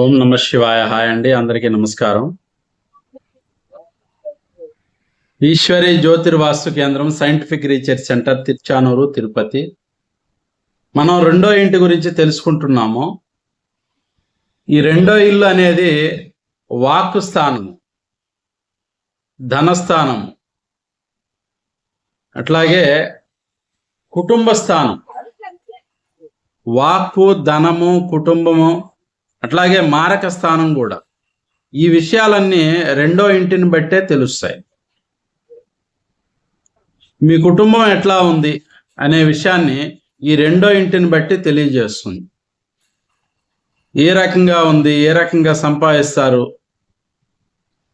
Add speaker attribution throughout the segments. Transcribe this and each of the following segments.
Speaker 1: ఓం నమ శివాయ. హాయ్ అండి అందరికీ నమస్కారం. ఈశ్వరి జ్యోతిర్వాస్తు కేంద్రం scientific research centre Tiruchanur Tirupati. మనం రెండో ఇంటి గురించి తెలుసుకుంటున్నాము. ఈ రెండో ఇల్లు అనేది వాక్ స్థానం ధనస్థానం అట్లాగే కుటుంబ స్థానం. వాక్కు ధనము కుటుంబము అట్లాగే మారక స్థానం కూడా. ఈ విషయాలన్నీ రెండో ఇంటిని బట్టే తెలుస్తాయి. మీ కుటుంబం ఎట్లా ఉంది అనే విషయాన్ని ఈ రెండో ఇంటిని బట్టి తెలియజేస్తుంది. ఏ రకంగా ఉంది ఏ రకంగా సంపాదిస్తారు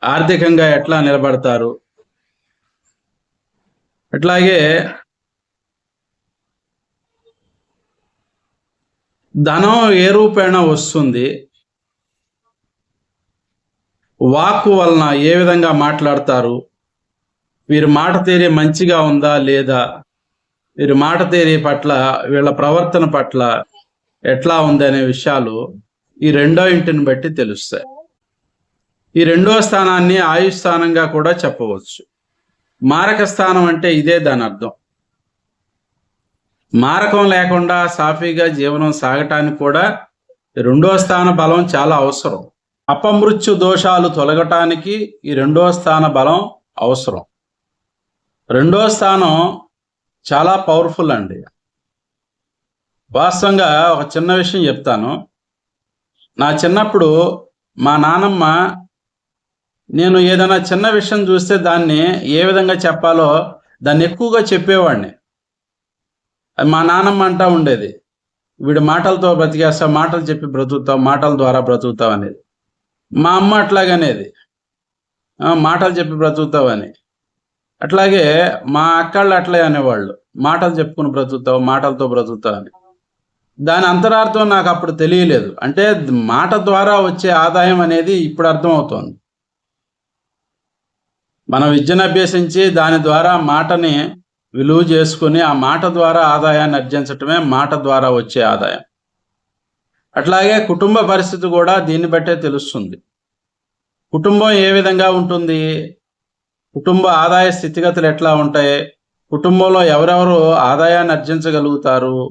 Speaker 1: ఆర్థికంగా ఎట్లా నిలబడతారు అట్లాగే ధనం ఏ రూపేణ వస్తుంది? వాక్కు వలన ఏ విధంగా మాట్లాడతారు? వీరి మాట తీరే మంచిగా ఉందా లేదా? వీరి మాట తీరే పట్ల వీళ్ళ ప్రవర్తన పట్ల ఎట్లా ఉంది అనే విషయాలు ఈ రెండో ఇంటిని బట్టి తెలుస్తాయి. ఈ రెండో స్థానాన్ని ఆయుష్ స్థానంగా కూడా చెప్పవచ్చు. మారక స్థానం అంటే ఇదే దాని అర్థం. మారకం లేకుండా సాఫీగా జీవనం సాగటానికి కూడా రెండో స్థాన బలం చాలా అవసరం. అపమృత్యు దోషాలు తొలగటానికి ఈ రెండో స్థాన బలం అవసరం. రెండో స్థానం చాలా పవర్ఫుల్ అండి. వాస్తవంగా ఒక చిన్న విషయం చెప్తాను. నా చిన్నప్పుడు మా నానమ్మ నేను ఏదైనా చిన్న విషయం చూస్తే దాన్ని ఏ విధంగా చెప్పాలో దాన్ని ఎక్కువగా చెప్పేవాడిని. మా నానమ్మ అంటా ఉండేది. వీడు మాటలతో బ్రతికేస్తా మాటలు చెప్పి బ్రతుకుతాం మాటల ద్వారా బ్రతుకుతాం అనేది. మా అమ్మ అట్లాగనేది మాటలు చెప్పి బ్రతుకుతావు అని. అట్లాగే మా అక్కళ్ళు అట్లే అనేవాళ్ళు. మాటలు చెప్పుకుని బ్రతుకుతావు మాటలతో బ్రతుకుతావు అని. దాని అంతరార్థం నాకు అప్పుడు తెలియలేదు. అంటే మాట ద్వారా వచ్చే ఆదాయం అనేది ఇప్పుడు అర్థమవుతోంది. మనం విద్యను అభ్యసించి దాని ద్వారా మాటని విలువ చేసుకుని ఆ మాట ద్వారా ఆదాయాన్ని అర్జించటమే మాట ద్వారా వచ్చే ఆదాయం. అట్లాగే కుటుంబ పరిస్థితి కూడా దీన్ని బట్టే తెలుస్తుంది. కుటుంబం ఏ విధంగా ఉంటుంది? కుటుంబ ఆదాయ స్థితిగతులు ఎట్లా ఉంటాయి? కుటుంబంలో ఎవరెవరు ఆదాయాన్ని అర్జించగలుగుతారు?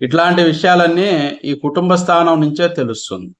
Speaker 1: ఇట్లాంటి విషయాలన్నీ ఈ కుటుంబ స్థానం నుంచే తెలుస్తుంది.